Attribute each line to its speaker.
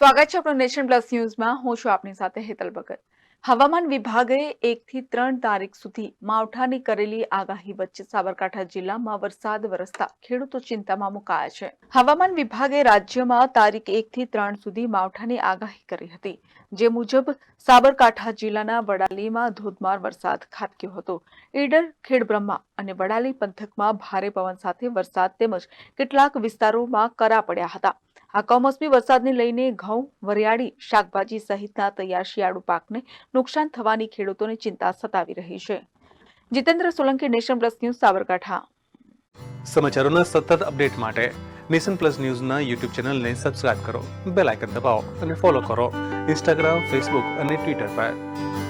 Speaker 1: સ્વાગત છે આપણું નેશન પ્લસ ન્યૂઝમાં. હું છું આપની સાથે હેતલ ભગત. હવામાન વિભાગે એકથી ત્રણ તારીખ સુધી માવઠાની કરેલી આગાહી વચ્ચે સાબરકાંઠા જિલ્લામાં વરસાદ વરસતા ખેડૂતો ચિંતામાં મુકાયા છે. હવામાન વિભાગે રાજ્યમાં તારીખ એકથી ત્રણ સુધી માવઠાની આગાહી કરી હતી. જે મુજબ સાબરકાંઠા જિલ્લાના વડાલીમાં ધોધમાર વરસાદ ખાબક્યો હતો. ઈડર, ખેડબ્રહ્મા અને વડાલી પંથકમાં ભારે પવન સાથે વરસાદ તેમજ કેટલાક વિસ્તારોમાં કરા પડ્યા હતા. આ કમોસમી વરસાદને લઈને ઘઉં, વરિયાળી, શાકભાજી સહિતના તૈયાર શિયાળુ પાકને નુકસાન થવાની ખેડૂતોને ચિંતા સતાવી રહી છે. Jitendra Solanki, nation plus news, Sabarkantha.
Speaker 2: સમાચારોના સતત અપડેટ માટે નેશન પ્લસ ન્યૂઝના યુટ્યુબ ચેનલને સબસ્ક્રાઇબ કરો, બેલ આઇકન દબાવો અને ફોલો કરો ઇન્સ્ટાગ્રામ, ફેસબુક અને ટ્વિટર પર.